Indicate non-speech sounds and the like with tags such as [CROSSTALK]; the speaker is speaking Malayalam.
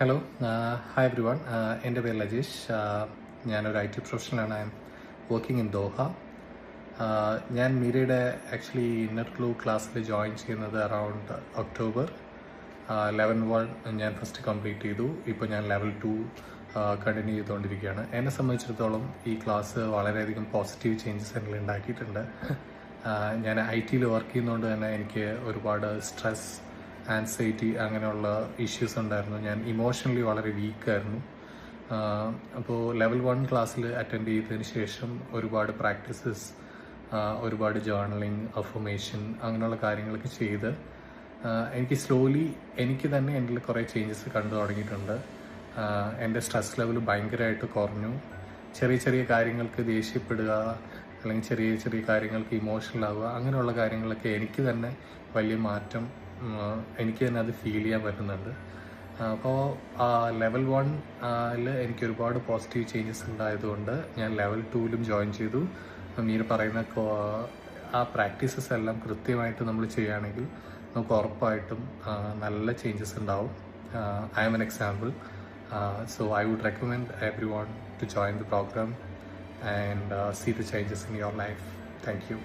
ഹലോ ഹായ് എവ്രി വൺ എന്റെ പേര് ലജേഷ്. Uh, ഞാനൊരു ഐ ടി പ്രൊഫഷണലാണ്. I M working in Doha Uh, ഞാൻ മീരയുടെ ആക്ച്വലി ഇന്നർ ക്ലൂ ക്ലാസ്സിൽ ജോയിൻ ചെയ്യുന്നത് അറൗണ്ട് ഒക്ടോബർ ലെവൻ വൺ ഞാൻ ഫസ്റ്റ് കംപ്ലീറ്റ് ചെയ്തു. ഇപ്പോൾ ഞാൻ ലെവൽ ടു കണ്ടിന്യൂ ചെയ്തുകൊണ്ടിരിക്കുകയാണ്. എന്നെ സംബന്ധിച്ചിടത്തോളം ഈ ക്ലാസ് വളരെയധികം പോസിറ്റീവ് ചേഞ്ചസ് എന്നിൽ ഉണ്ടാക്കിയിട്ടുണ്ട് [LAUGHS] ഞാൻ ഐ ടിയിൽ വർക്ക് ചെയ്യുന്നതുകൊണ്ട് തന്നെ എനിക്ക് ഒരുപാട് സ്ട്രെസ് ആൻസൈറ്റി അങ്ങനെയുള്ള ഇഷ്യൂസ് ഉണ്ടായിരുന്നു. ഞാൻ ഇമോഷണലി വളരെ വീക്കായിരുന്നു അപ്പോൾ ലെവൽ വൺ ക്ലാസ്സിൽ അറ്റൻഡ് ചെയ്തതിന് ശേഷം ഒരുപാട് പ്രാക്ടീസസ് ഒരുപാട് ജേർണലിങ് അഫർമേഷൻ അങ്ങനെയുള്ള കാര്യങ്ങളൊക്കെ ചെയ്ത് എനിക്ക് സ്ലോലി എനിക്ക് തന്നെ എന്റെ കുറേ ചേഞ്ചസ് കണ്ടു തുടങ്ങിയിട്ടുണ്ട്. എന്റെ സ്ട്രെസ് ലെവൽ ഭയങ്കരമായിട്ട് കുറഞ്ഞു. ചെറിയ ചെറിയ കാര്യങ്ങൾക്ക് ദേഷ്യപ്പെടുക അല്ലെങ്കിൽ ചെറിയ ചെറിയ കാര്യങ്ങൾക്ക് ഇമോഷണൽ ആവുക അങ്ങനെയുള്ള കാര്യങ്ങളൊക്കെ എനിക്ക് തന്നെ വലിയ മാറ്റം എനിക്ക് തന്നെ അത് ഫീൽ ചെയ്യാൻ പറ്റുന്നുണ്ട്. അപ്പോൾ ലെവൽ വണ്ണിൽ എനിക്ക് ഒരുപാട് പോസിറ്റീവ് ചേഞ്ചസ് ഉണ്ടായതുകൊണ്ട് ഞാൻ ലെവൽ ടൂവിലും ജോയിൻ ചെയ്തു. മീർ പറയുന്ന ആ പ്രാക്ടീസസ് എല്ലാം കൃത്യമായിട്ട് നമ്മൾ ചെയ്യുകയാണെങ്കിൽ നമുക്ക് ഉറപ്പായിട്ടും നല്ല ചേഞ്ചസ് ഉണ്ടാവും. I am an example so I would recommend everyone to join the programme and see the changes in your life thank you.